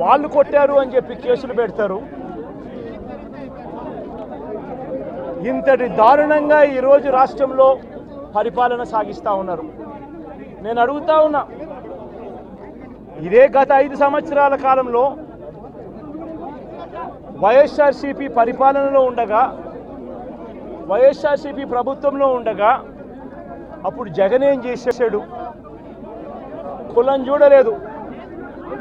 వాళ్ళు కొట్టారు అని చెప్పి కేసులు పెడతారు. ఇంతటి దారుణంగా ఈరోజు రాష్ట్రంలో పరిపాలన సాగిస్తూ ఉన్నారు. నేను అడుగుతా ఉన్నా ఇదే గత ఐదు సంవత్సరాల కాలంలో వైఎస్ఆర్సీపీ పరిపాలనలో ఉండగా వైఎస్ఆర్సీపీ ప్రభుత్వంలో ఉండగా అప్పుడు జగన్ ఏం చేసేసాడు? కులం చూడలేదు.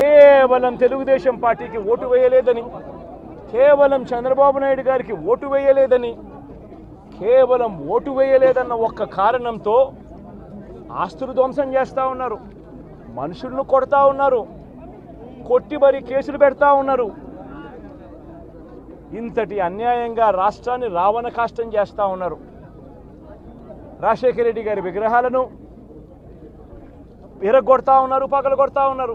కేవలం తెలుగుదేశం పార్టీకి ఓటు వేయలేదని కేవలం చంద్రబాబు నాయుడు గారికి ఓటు వేయలేదని కేవలం ఓటు వేయలేదన్న ఒక్క కారణంతో ఆస్తులు ధ్వంసం చేస్తూ ఉన్నారు మనుషులను కొడతా ఉన్నారు కొట్టి మరి కేసులు పెడతా ఉన్నారు. ఇంతటి అన్యాయంగా రాష్ట్రాన్ని రావణ కాష్టం చేస్తూ ఉన్నారు. రాజశేఖర రెడ్డి గారి విగ్రహాలను విరగొడతా ఉన్నారు పగలు కొడతా ఉన్నారు.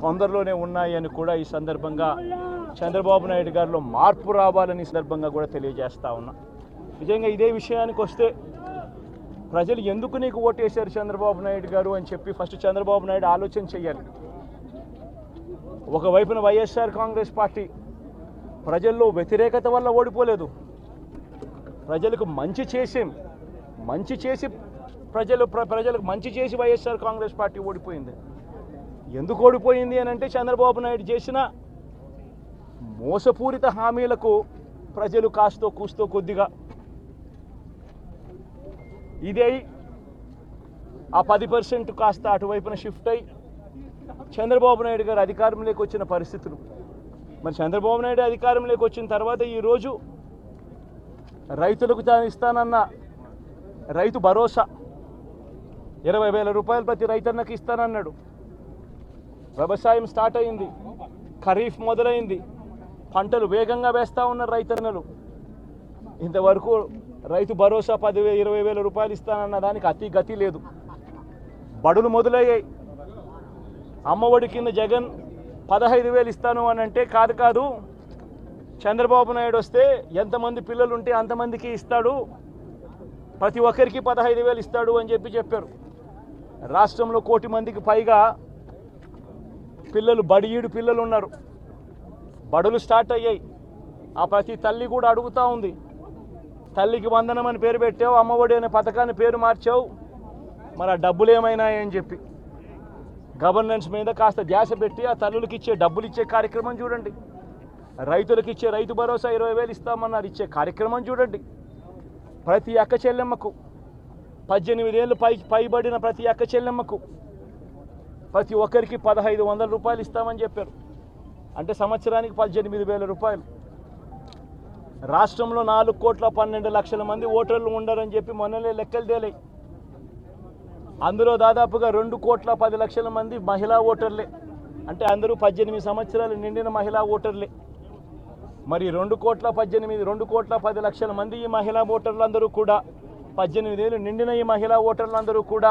తొందరలోనే ఉన్నాయని కూడా ఈ సందర్భంగా చంద్రబాబు నాయుడు గారిలో మార్పు రావాలని ఈ సందర్భంగా కూడా తెలియజేస్తా ఉన్నా. నిజంగా ఇదే విషయానికి వస్తే ప్రజలు ఎందుకు నీకు ఓటేశారు చంద్రబాబు నాయుడు గారు అని చెప్పి ఫస్ట్ చంద్రబాబు నాయుడు ఆలోచన చేయాలి. ఒకవైపున వైఎస్ఆర్ కాంగ్రెస్ పార్టీ ప్రజల్లో వ్యతిరేకత వల్ల ఓడిపోలేదు. ప్రజలకు మంచి చేసి మంచి చేసి ప్రజలు ప్ర- ప్రజలకు మంచి చేసి వైఎస్ఆర్ కాంగ్రెస్ పార్టీ ఓడిపోయింది. ఎందుకు ఓడిపోయింది అని అంటే చంద్రబాబు నాయుడు చేసిన మోసపూరిత హామీలకు ప్రజలు కాస్తో కూస్తో కొద్దిగా ఇదే ఆ పది పర్సెంట్ కాస్త అటువైపున షిఫ్ట్ అయి చంద్రబాబు నాయుడు గారు అధికారంలోకి వచ్చిన పరిస్థితులు. మరి చంద్రబాబు నాయుడు అధికారంలోకి వచ్చిన తర్వాత ఈరోజు రైతులకు తాను ఇస్తానన్న రైతు భరోసా. ఇరవై వేల రూపాయలు ప్రతి రైతన్నకి ఇస్తానన్నాడు. వ్యవసాయం స్టార్ట్ అయింది. ఖరీఫ్ మొదలైంది. పంటలు వేగంగా వేస్తూ ఉన్నారు రైతన్నలు. ఇంతవరకు రైతు భరోసా పదివే ఇరవై వేల రూపాయలు ఇస్తానన్న దానికి అతి గతి లేదు. బడులు మొదలయ్యాయి. అమ్మఒడి కింద జగన్ పదహైదు వేలు ఇస్తాను అని అంటే కాదు కాదు చంద్రబాబు నాయుడు వస్తే ఎంతమంది పిల్లలు ఉంటే అంతమందికి ఇస్తాడు. ప్రతి ఒక్కరికి పదహైదు వేలు ఇస్తాడు అని చెప్పి చెప్పారు. రాష్ట్రంలో కోటి మందికి పైగా పిల్లలు బడియీడు పిల్లలు ఉన్నారు. బడులు స్టార్ట్ అయ్యాయి. ఆ ప్రతి తల్లి కూడా అడుగుతూ ఉంది. తల్లికి వందనం అని పేరు పెట్టావు అమ్మఒడి అనే పథకాన్ని పేరు మార్చావు. మరి ఆ డబ్బులు ఏమైనాయని చెప్పి. గవర్నెన్స్ మీద కాస్త ధ్యాస పెట్టి ఆ తల్లులకి ఇచ్చే డబ్బులు ఇచ్చే కార్యక్రమం చూడండి. రైతులకు ఇచ్చే రైతు భరోసా ఇరవై వేలు ఇస్తామన్నారు. ఇచ్చే కార్యక్రమం చూడండి. ప్రతి అక్క చెల్లెమ్మకు. పద్దెనిమిది ఏళ్ళు పై పైబడిన ప్రతి అక్క చెల్లెమ్మకు. ప్రతి ఒక్కరికి పదహైదు వందల రూపాయలు ఇస్తామని చెప్పారు. అంటే సంవత్సరానికి పద్దెనిమిది వేల రూపాయలు. రాష్ట్రంలో నాలుగు కోట్ల పన్నెండు లక్షల మంది ఓటర్లు ఉండరని చెప్పి మొన్నలే లెక్కలు తేలాయి. అందులో దాదాపుగా రెండు కోట్ల పది లక్షల మంది మహిళా ఓటర్లే. అంటే అందరూ పద్దెనిమిది సంవత్సరాలు నిండిన మహిళా ఓటర్లే. మరి రెండు కోట్ల పద్దెనిమిది రెండు కోట్ల పది లక్షల మంది ఈ మహిళా ఓటర్లందరూ కూడా పద్దెనిమిది ఏళ్ళు నిండిన ఈ మహిళా ఓటర్లందరూ కూడా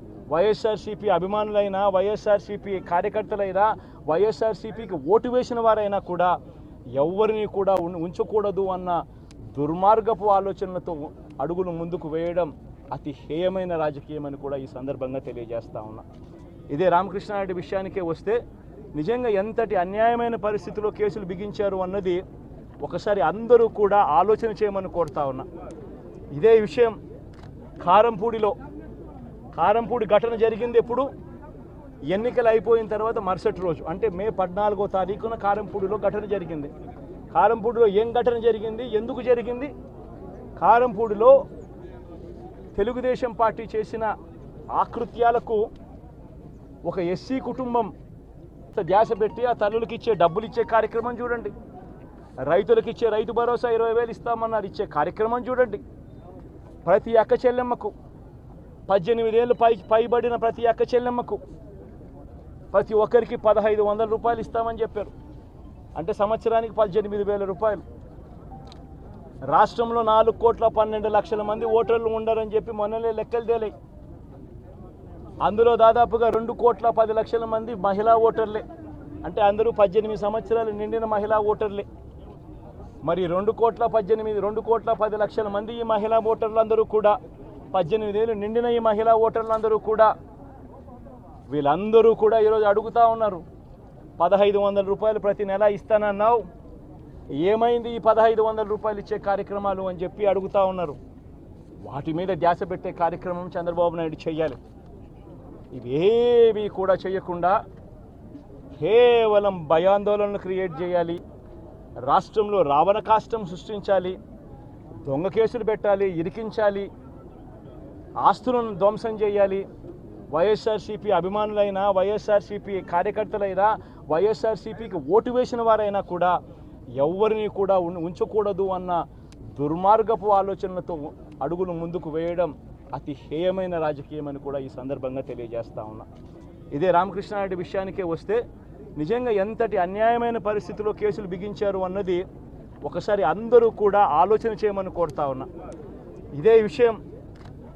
వైఎస్ఆర్సీపీ అభిమానులైనా వైఎస్ఆర్సీపీ కార్యకర్తలైనా వైఎస్ఆర్సీపీకి ఓటు వేసిన వారైనా కూడా ఎవరిని కూడా ఉంచకూడదు అన్న దుర్మార్గపు ఆలోచనలతో అడుగులు ముందుకు వేయడం అతి హేయమైన రాజకీయం అని కూడా ఈ సందర్భంగా తెలియజేస్తా ఉన్నా. ఇదే రామకృష్ణారెడ్డి విషయానికే వస్తే నిజంగా ఎంతటి అన్యాయమైన పరిస్థితిలో కేసులు బిగించారు అన్నది ఒకసారి అందరూ కూడా ఆలోచన చేయమని కోరుతా ఉన్నా. ఇదే విషయం కారంపూడిలో కారంపూడి ఘటన జరిగింది ఎప్పుడు? ఎన్నికలు అయిపోయిన తర్వాత మరుసటి రోజు అంటే మే పద్నాలుగో తారీఖున కారంపూడిలో ఘటన జరిగింది. కారంపూడిలో ఏం ఘటన జరిగింది? ఎందుకు జరిగింది? కారంపూడిలో తెలుగుదేశం పార్టీ చేసిన ఆకృత్యాలకు ఒక ఎస్సీ కుటుంబం ధ్యాస పెట్టి ఆ తల్లులకి ఇచ్చే డబ్బులు ఇచ్చే కార్యక్రమం చూడండి. రైతులకు ఇచ్చే రైతు భరోసా ఇరవై వేలు ఇస్తామన్నారు ఇచ్చే కార్యక్రమం చూడండి. ప్రతి అక్క చెల్లెమ్మకు పద్దెనిమిది పైకి పై పైబడిన ప్రతి అక్క చెల్లెమ్మకు ప్రతి ఒక్కరికి పదహైదు వందల రూపాయలు ఇస్తామని చెప్పారు. అంటే సంవత్సరానికి పద్దెనిమిది వేల రూపాయలు. రాష్ట్రంలో నాలుగు కోట్ల పన్నెండు లక్షల మంది ఓటర్లు ఉండరని చెప్పి మొన్నలే లెక్కలు తేలాయి. అందులో దాదాపుగా రెండు కోట్ల పది లక్షల మంది మహిళా ఓటర్లే. అంటే అందరూ పద్దెనిమిది సంవత్సరాలు నిండిన మహిళా ఓటర్లే. మరి రెండు కోట్ల పద్దెనిమిది రెండు కోట్ల పది లక్షల మంది ఈ మహిళా ఓటర్లందరూ కూడా పద్దెనిమిది ఏళ్ళు నిండిన ఈ మహిళా ఓటర్లందరూ కూడా వీళ్ళందరూ కూడా ఈరోజు అడుగుతా ఉన్నారు. పదహైదు వందల రూపాయలు ప్రతి నెల ఇస్తానన్నావు. ఏమైంది ఈ పదహైదు వందల రూపాయలు ఇచ్చే కార్యక్రమాలు అని చెప్పి అడుగుతా ఉన్నారు. వాటి మీద ధ్యాస పెట్టే కార్యక్రమం చంద్రబాబు నాయుడు చేయాలి ఇవేవి కూడా చేయకుండా కేవలం భయాందోళనలు క్రియేట్ చేయాలి. రాష్ట్రంలో రావణ కాష్టం సృష్టించాలి. దొంగ కేసులు పెట్టాలి ఇరికించాలి. ఆస్తులను ధ్వంసం చేయాలి. వైఎస్ఆర్సీపీ అభిమానులైనా వైఎస్ఆర్సీపీ కార్యకర్తలైనా వైఎస్ఆర్సీపీకి ఓటు వేసిన వారైనా కూడా ఎవరిని కూడా ఉంచకూడదు అన్న దుర్మార్గపు ఆలోచనలతో అడుగులు ముందుకు వేయడం అతి హేయమైన రాజకీయం అని కూడా ఈ సందర్భంగా తెలియజేస్తా ఉన్నా. ఇదే రామకృష్ణారెడ్డి విషయానికే వస్తే నిజంగా ఎంతటి అన్యాయమైన పరిస్థితిలో కేసులు బిగించారు అన్నది ఒకసారి అందరూ కూడా ఆలోచన చేయమని కోరుతా ఉన్నా. ఇదే విషయం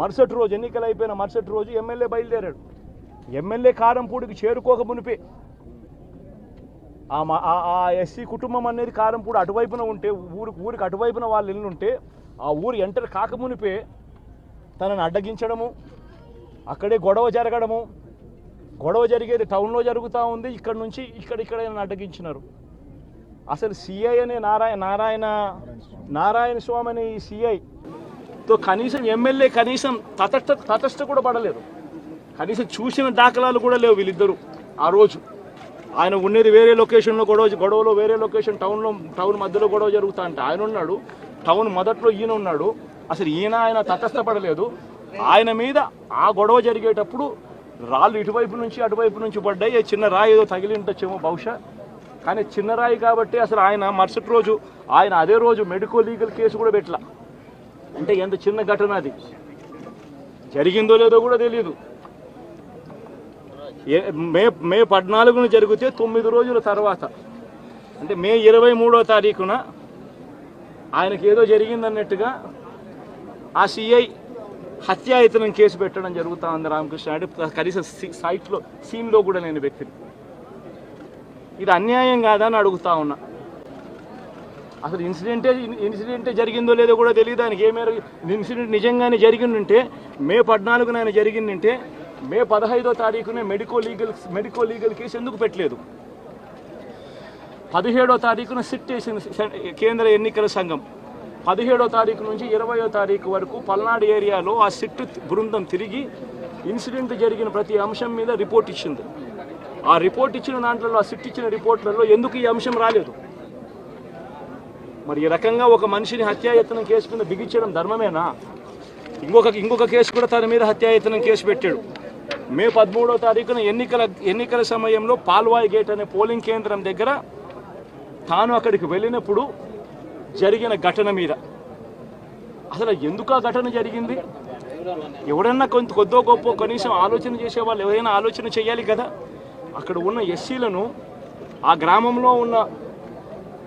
మరుసటి రోజు ఎన్నికలు అయిపోయిన మరుసటి రోజు ఎమ్మెల్యే బయలుదేరాడు. ఎమ్మెల్యే కారంపూడికి చేరుకోక మునిపే. ఆ ఎస్సీ కుటుంబం అనేది కారంపూడి అటువైపున ఉంటే ఊరు ఊరికి అటువైపున వాళ్ళు ఇల్లు ఉంటే ఆ ఊరు ఎంటర్ కాకమునిపే తనని అడ్డగించడము అక్కడే గొడవ జరగడము. గొడవ జరిగేది టౌన్లో జరుగుతూ ఉంది ఇక్కడ నుంచి ఇక్కడ ఇక్కడ అడ్డగించినారు. అసలు సిఐ అనే నారాయణ నారాయణ నారాయణ స్వామి అనే ఈ తో కనీసం ఎమ్మెల్యే కనీసం తటస్థ తటస్థ కూడా పడలేదు. కనీసం చూసిన దాఖలాలు కూడా లేవు వీళ్ళిద్దరూ ఆ రోజు. ఆయన ఉండేది వేరే లొకేషన్లో గొడవ గొడవలో వేరే లొకేషన్ టౌన్లో టౌన్ మధ్యలో గొడవ జరుగుతా అంటే ఆయన ఉన్నాడు టౌన్ మొదట్లో ఈయన ఉన్నాడు. అసలు ఈయన ఆయన తటస్థపడలేదు ఆయన మీద ఆ గొడవ జరిగేటప్పుడు రాళ్ళు ఇటువైపు నుంచి అటువైపు నుంచి పడ్డాయి. చిన్న రాయి ఏదో తగిలి ఉండొచ్చేమో బహుశా. కానీ చిన్న రాయి కాబట్టి అసలు ఆయన మరుసటి రోజు ఆయన అదే రోజు మెడికో లీగల్ కేసు కూడా పెట్టలా. అంటే ఎంత చిన్న ఘటన అది? జరిగిందో లేదో కూడా తెలియదు మే మే పద్నాలుగున జరిగితే తొమ్మిది రోజుల తర్వాత అంటే మే ఇరవై మూడో తారీఖున ఆయనకి ఏదో జరిగిందన్నట్టుగా ఆ సిఐ హత్యాయతనం కేసు పెట్టడం జరుగుతా ఉంది రామకృష్ణ. అంటే కనీసం సైట్లో సీన్లో కూడా నేను వ్యక్తిని. ఇది అన్యాయం కాదని అడుగుతా ఉన్నా. అసలు ఇన్సిడెంటే ఇన్సిడెంటే జరిగిందో లేదో కూడా తెలియదు. దానికి ఏ మేర ఇన్సిడెంట్ నిజంగానే జరిగిందంటే మే పద్నాలుగున ఆయన జరిగిందంటే మే పదహైదో తారీఖునే medico legal medico legal case ఎందుకు పెట్టలేదు? పదిహేడో తారీఖున సిట్ వేసింది కేంద్ర ఎన్నికల సంఘం. పదిహేడో తారీఖు నుంచి ఇరవయో తారీఖు వరకు పల్నాడు ఏరియాలో ఆ సిట్ బృందం తిరిగి ఇన్సిడెంట్ జరిగిన ప్రతి అంశం మీద రిపోర్ట్ ఇచ్చింది. ఆ రిపోర్ట్ ఇచ్చిన దాంట్లో ఆ సిట్ ఇచ్చిన రిపోర్ట్లలో ఎందుకు ఈ అంశం రాలేదు? మరి ఈ రకంగా ఒక మనిషిని హత్యాయత్నం కేసు కింద బిగించడం ధర్మమేనా? ఇంకొక ఇంకొక కేసు కూడా తన మీద హత్యాయత్నం కేసు పెట్టాడు. మే పదమూడో తారీఖున ఎన్నికల ఎన్నికల సమయంలో పాల్వాయి గేట్ అనే పోలింగ్ కేంద్రం దగ్గర తాను అక్కడికి వెళ్ళినప్పుడు జరిగిన ఘటన మీద. అసలు ఎందుకు ఆ ఘటన జరిగింది? ఎవడన్నా కొంత కొద్దో గొప్ప కనీసం ఆలోచన చేసే వాళ్ళు ఎవరైనా ఆలోచన చేయాలి కదా? అక్కడ ఉన్న ఎస్సీలను ఆ గ్రామంలో ఉన్న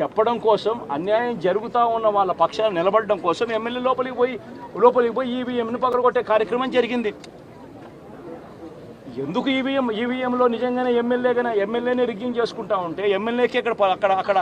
చెప్పడం కోసం అన్యాయం జరుగుతూ ఉన్న వాళ్ళ పక్షాన్ని నిలబడడం కోసం ఎమ్మెల్యే లోపలికి పోయి లోపలికి పోయి ఈవీఎంను పగలగొట్టే కార్యక్రమం జరిగింది. ఎందుకు ఈవీఎం ఈవీఎంలో నిజంగానే ఎమ్మెల్యేగానే ఎమ్మెల్యేనే రిగ్గింగ్ చేసుకుంటా ఉంటే ఎమ్మెల్యేకి అక్కడ అక్కడ అక్కడ